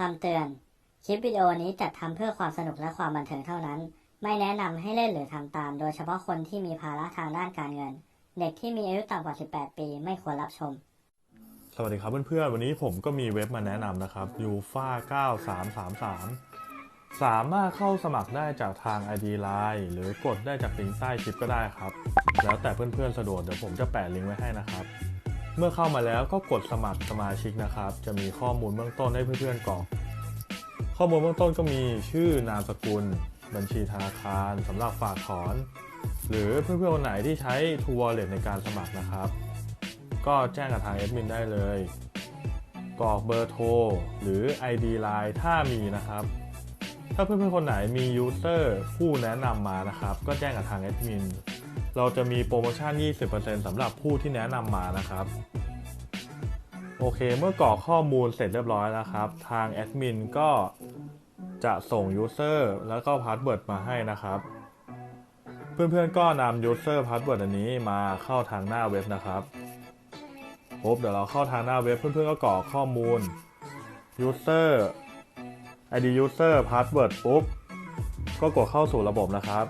คำเตือน คลิปวิดีโอนี้จัดทำเพื่อความสนุกและความบันเทิงเท่านั้น ไม่แนะนำให้เล่นหรือทำตาม โดยเฉพาะคนที่มีภาระทางด้านการเงิน เด็กที่มีอายุต่ำกว่า 18 ปีไม่ควรรับชม สวัสดีครับเพื่อนๆ วันนี้ผมก็มีเว็บมาแนะนำนะครับ u f a 9333 สามารถเข้าสมัครได้จากทาง ID Line หรือกดได้จากลิงก์ใต้คลิปก็ได้ครับ แล้วแต่เพื่อนๆ สะดวกเดี๋ยวผมจะแปะลิงก์ไว้ให้นะครับ เมื่อเข้ามาแล้วก็กดสมัครสมาชิกนะครับ จะมีข้อมูลเบื้องต้นให้เพื่อนๆกรอกข้อมูลเบื้องต้นก็มีชื่อนามสกุล บัญชีธนาคารสำหรับฝากถอน หรือเพื่อนๆคนไหนที่ใช้ True Wallet ในการสมัครนะครับ ก็แจ้งกับทางแอดมินได้เลยกรอกเบอร์โทรหรือ ID Line ถ้ามีนะครับ ถ้าเพื่อนๆคนไหนมียูเซอร์ผู้แนะนำมานะครับ ก็แจ้งกับทางแอดมิน เราจะมีโปรโมชั่น 20%สำหรับผู้ที่แนะนำมานะครับ โอเค เมื่อกรอกข้อมูลเสร็จเรียบร้อยแล้วครับ ทางแอดมินก็จะส่งยูเซอร์แล้วก็พาสเวิร์ดมาให้นะครับ เพื่อนๆก็นำยูเซอร์พาสเวิร์ดอันนี้มาเข้าทางหน้าเว็บนะครับปุ๊บเดี๋ยวเราเข้าทางหน้าเว็บเพื่อนๆก็กรอกข้อมูล user id user password ปุ๊บก็กดเข้าสู่ระบบนะครับ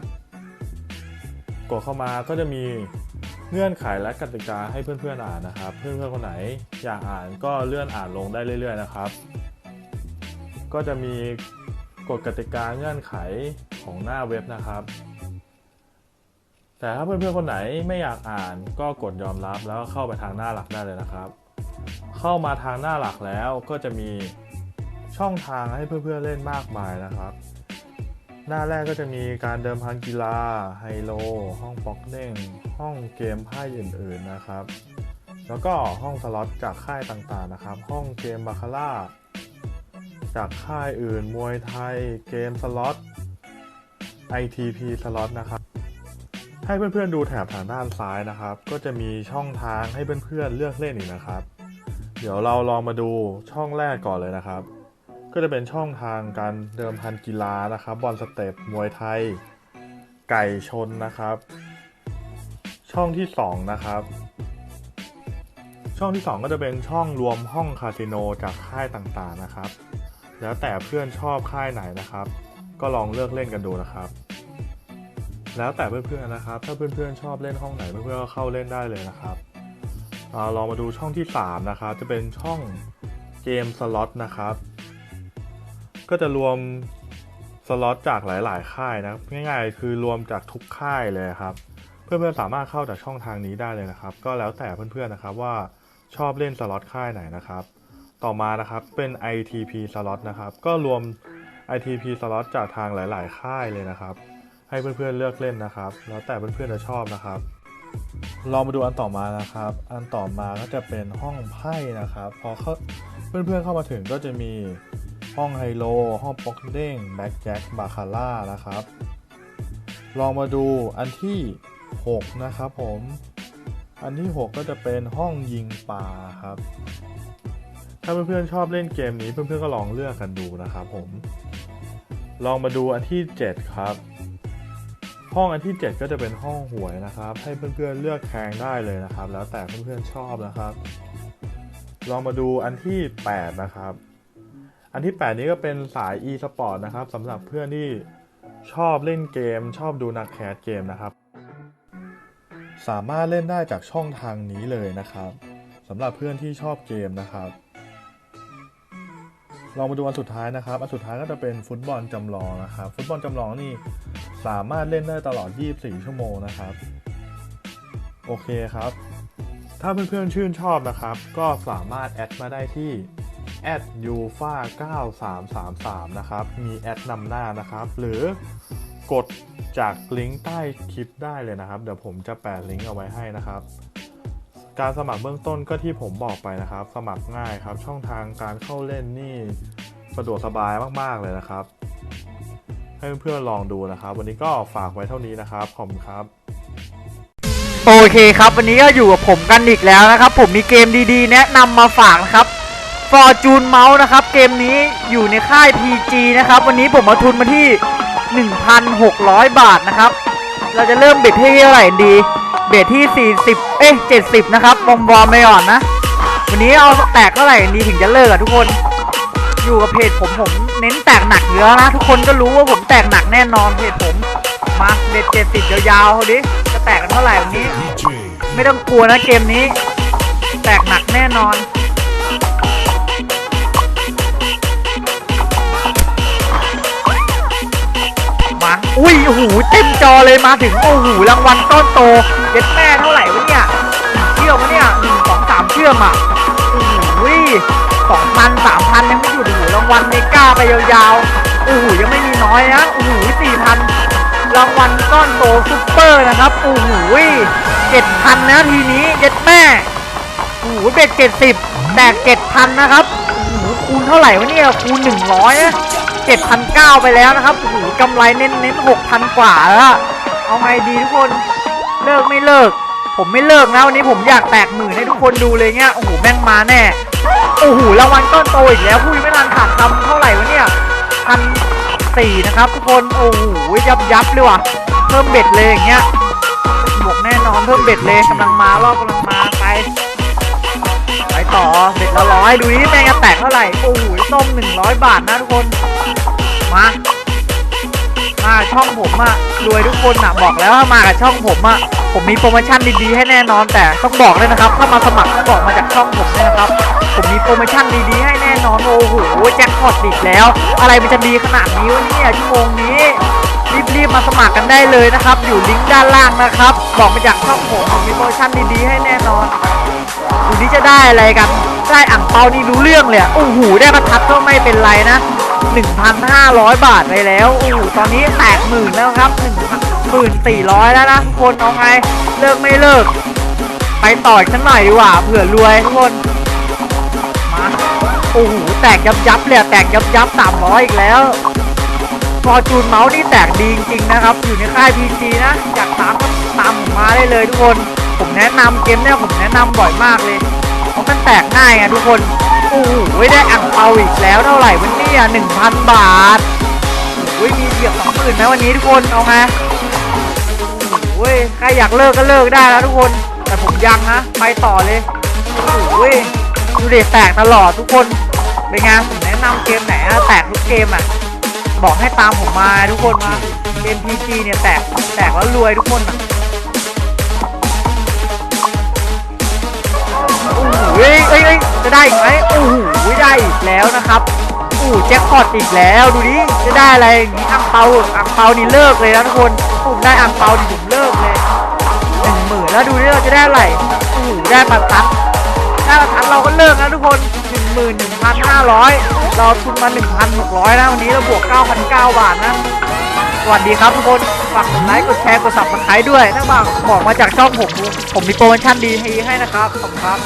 กดเข้ามาก็จะมีเงื่อนไขและกติกาให้เพื่อนๆอ่านนะครับ เพื่อนๆคนไหนอยากอ่านก็เลื่อนอ่านลงได้เรื่อยๆนะครับ ก็จะมีกฎกติกาเงื่อนไขของหน้าเว็บนะครับ แต่ถ้าเพื่อนๆคนไหนไม่อยากอ่านก็กดยอมรับแล้วเข้าไปทางหน้าหลักได้เลยนะครับ เข้ามาทางหน้าหลักแล้วก็จะมีช่องทางให้เพื่อนๆเล่นมากมายนะครับ หน้าแรกก็จะมีการเดิมพันกีฬา ไฮโล ห้องป๊อกเด้งห้องเกมไพ่อื่นๆนะครับ แล้วก็ห้องสล็อตจากค่ายต่างๆนะครับ ห้องเกมบาคาร่าจากค่ายอื่น มวยไทย เกมสล็อต ITP สล็อตนะครับ ให้เพื่อนๆดูแถบทางด้านซ้ายนะครับ ก็จะมีช่องทางให้เพื่อนๆเลือกเล่นอีกนะครับ เดี๋ยวเราลองมาดูช่องแรกก่อนเลยนะครับ ก็จะเป็นช่องทางการเดิมพันกีฬานะครับ บอลสเตปมวยไทย ไก่ชนนะครับ ช่องที่สองนะครับ ช่องที่สองก็จะเป็นช่องรวมห้องคาสิโนจากค่ายต่างๆนะครับ แล้วแต่เพื่อนชอบค่ายไหนนะครับ ก็ลองเลือกเล่นกันดูนะครับ แล้วแต่เพื่อนๆนะครับ ถ้าเพื่อนๆชอบเล่นห้องไหนเพื่อนๆก็เข้าเล่นได้เลยนะครับอาลองมาดูช่องที่ 3 นะครับ จะเป็นช่องเกมสล็อตนะครับ ก็จะรวมสล็อตจากหลาย ๆ ค่ายนะง่ายๆ คือรวมจากทุกค่ายเลยครับ เพื่อนๆสามารถเข้าจากช่องทางนี้ได้เลยนะครับ ก็แล้วแต่เพื่อนๆนะครับว่าชอบเล่นสล็อตค่ายไหนนะครับ ต่อมานะครับเป็น ITP สล็อตนะครับ ก็รวม ITP สล็อตจากทางหลาย ๆ ค่ายเลยนะครับ ให้เพื่อนๆเลือกเล่นนะครับ แล้วแต่เพื่อนๆจะชอบนะครับลองมาดูอันต่อมานะครับ อันต่อมาก็จะเป็นห้องไพ่นะครับ พอเขาเพื่อนๆเข้ามาถึงก็จะมี ห้องไฮโล ห้องป๊อกเด้งแบ็กแจ็คบาคาร่านะครับ ลองมาดูอันที่ 6 นะครับผม อันที่ 6 ก็จะเป็นห้องยิงปลาครับ ถ้าเพื่อนๆชอบเล่นเกมนี้เพื่อนๆก็ลองเลือกกันดูนะครับผม ลองมาดูอันที่ 7 ครับ ห้องอันที่ 7 ก็จะเป็นห้องหวยนะครับ ให้เพื่อนๆเลือกแทงได้เลยนะครับ แล้วแต่เพื่อนๆชอบนะครับ ลองมาดูอันที่ 8 นะครับ อันที่ 8 นี้ก็เป็นสาย e-sport นะครับสำหรับเพื่อนที่ชอบเล่นเกม ชอบดูนักแคสเกมนะครับ สามารถเล่นได้จากช่องทางนี้เลยนะครับสำหรับเพื่อนที่ชอบเกมนะครับลองมาดูอันสุดท้ายนะครับ อันสุดท้ายก็จะเป็นฟุตบอลจำลองนะครับ ฟุตบอลจำลองนี่สามารถเล่นได้ตลอด 24 ชั่วโมงนะครับ โอเคครับ ถ้าเพื่อนๆชื่นชอบนะครับ ก็สามารถแอดมาได้ที่ u f a 9333 นะครับ มีแอดนำหน้านะครับ หรือกดจากลิงก์ใต้คลิปได้เลยนะครับ เดี๋ยวผมจะแปะลิงก์เอาไว้ให้นะครับ การสมัครเบื้องต้นก็ที่ผมบอกไปนะครับ สมัครง่ายครับ ช่องทางการเข้าเล่นนี่สะดวกสบายมาก ๆ เลยนะครับ ให้เพื่อนๆลองดูนะครับ วันนี้ก็ฝากไว้เท่านี้นะครับ ขอบคุณครับ โอเคครับ วันนี้ก็อยู่กับผมกันอีกแล้วนะครับ ผมมีเกมดีๆ แนะนำมาฝากนะครับ Fortune Mouse นะครับ เกมนี้อยู่ในค่าย PG นะครับ วันนี้ผมมาทุนมาที่ 1,600 บาทนะครับ เราจะเริ่มเบ็ดที่เท่าไหร่ดี เบ็ดที่ 40 เอ๊ะ 70 นะครับวอมวอมไปก่อนนะ วันนี้เอาแตกเท่าไหร่ดีถึงจะเลิกอะทุกคน อยู่กับเพจผมผมเน้นแตกหนักเยอะนะ ทุกคนก็รู้ว่าผมแตกหนักแน่นอนเพจผมมาเด็ดเจ็ดสิบยาวๆเอาดิจะแตกกันเท่าไหร่วันนี้ ไม่ต้องกลัวนะเกมนี้ แตกหนักแน่นอน อุ้ยโอ้โหเต็มจอเลยมาถึงโอ้โหรางวัลก้อนโตเย็ดแม่เท่าไหร่วะเนี่ยหนึ่งเชื่อมวะเนี่ยหนึ่งสองสามเชื่อมอะโอ้โหสองพันสามพันยังไม่หยุดโอ้โหรางวัลเมกาไปยาวๆโอ้โหยังไม่มีน้อยนะโอ้โหสี่พันรางวัลก้อนโตซุปเปอร์นะครับโอ้โหเจ็ดพันนะทีนี้เย็ดแม่โอ้โหเบ็ดเจ็ดสิบแตกเจ็ดพันนะครับ คูณเท่าไหร่วะเนี่ยคูณหนึ่งร้อยนะเจ็ดพันเก้าไปแล้วนะครับโอ้โหกำไรเน้นเน้นหกพันกว่าแล้วเอาไงดีทุกคนเลิกไม่เลิก ผมไม่เลิกนะวันนี้ผมอยากแตกหมื่นให้ทุกคนดูเลยเงี้ยโอ้โหแม่งมาแน่โอ้โหรางวัลก้อนโตอีกแล้วพูดไม่ทันขาดคำเท่าไหร่วะเนี่ยพันสี่นะครับทุกคนโอ้โหยับยับเลยว่ะเพิ่มเบ็ดเลยอย่างเงี้ยบวกแน่นอนเพิ่มเบ็ดเลยกำลังมารอบกำลังมา ต่อเบ็ดละร้อยดูนี่แม่งจะแตกเท่าไหร่ โอ้โหส้มหนึ่งร้อยบาทนะทุกคน มามาช่องผมอะรวยทุกคนอะบอกแล้วว่ามากับช่องผมอะผมมีโปรโมชั่นดีๆให้แน่นอน แต่ต้องบอกเลยนะครับ ถ้ามาสมัครต้องบอกมาจากช่องผมเลยนะครับ ผมมีโปรโมชั่นดีๆให้แน่นอนโอ้โหแจ็คพอตอีกแล้ว อะไรมันจะดีขนาดนี้วะเนี่ยชั่วโมงนี้ รีบๆมาสมัครกันได้เลยนะครับ อยู่ลิงก์ด้านล่างนะครับ บอกมาจากช่องผมผมมีโปรโมชั่นดีๆให้แน่นอน ดูนี่จะได้อะไรกัน ได้อ่างเปานี่รู้เรื่องเลยโอ้โหได้ประทัดก็ไม่เป็นไรนะ 1,500 บาทไปแล้วโอ้โหตอนนี้แตกหมื่นแล้วครับ1,400 แล้วนะทุกคนเอาไงเลิกไม่เลิก ไปต่ออีกสักหน่อยดีกว่าเผื่อรวยทุกคนมาโอ้โหแตกยับยับเลยแตกยับยับ300 อีกแล้วฟอร์จูนเมาส์นี่แตกดีจริงๆนะครับ อยู่ในค่าย PG นะ อยากตามก็ตามผมมาได้เลยทุกคน ผมแนะนำเกมเนี่ยผมแนะนำบ่อยมากเลย เพราะมันแตกง่ายไงทุกคน โอ้โหได้อ่างเปาอีกแล้วเท่าไหร่วันนี้อะหนึ่งพันบาทโอ้ยมีเหยียบสองหมื่นไหมวันนี้ทุกคนเอาไงโอ้ยใครอยากเลิกก็เลิกได้แล้วทุกคน แต่ผมยังนะไปต่อเลยโอ้ยดูเด็แตกตลอดทุกคนเป็นไงผมแนะนำเกมไหนอะแตกทุกเกมอะบอกให้ตามผมมาทุกคนมาเกม PG เนี่ยแตกแตกแล้วรวยทุกคนอะ เอ้ยจะได้อีกไหมโอ้โหได้อีกแล้วนะครับโอ้แจ็คพอตอีกแล้วดูดิจะได้อะไรอย่างนี้อังเปาอังเปานี่เลิกเลยนะทุกคนผมได้อังเปานี่ผมเลิกเลยหนึ่งหมื่นแล้วดูดิเราจะได้อะไรโอ้โหได้ประทัดถ้าเราทันเราก็เลิกนะทุกคน1 1 5 0 0เราทุนมา1,600นหกร้อยนะวันนี้เราบวก9,900บาทนะสวัสดีครับทุกคนฝากกดไลค์กดแชร์กด subscribe ด้วยถ้าบอกบอกมาจากช่องผมผมมีโปรโมชั่นดีให้นะครับขอบคุณครับ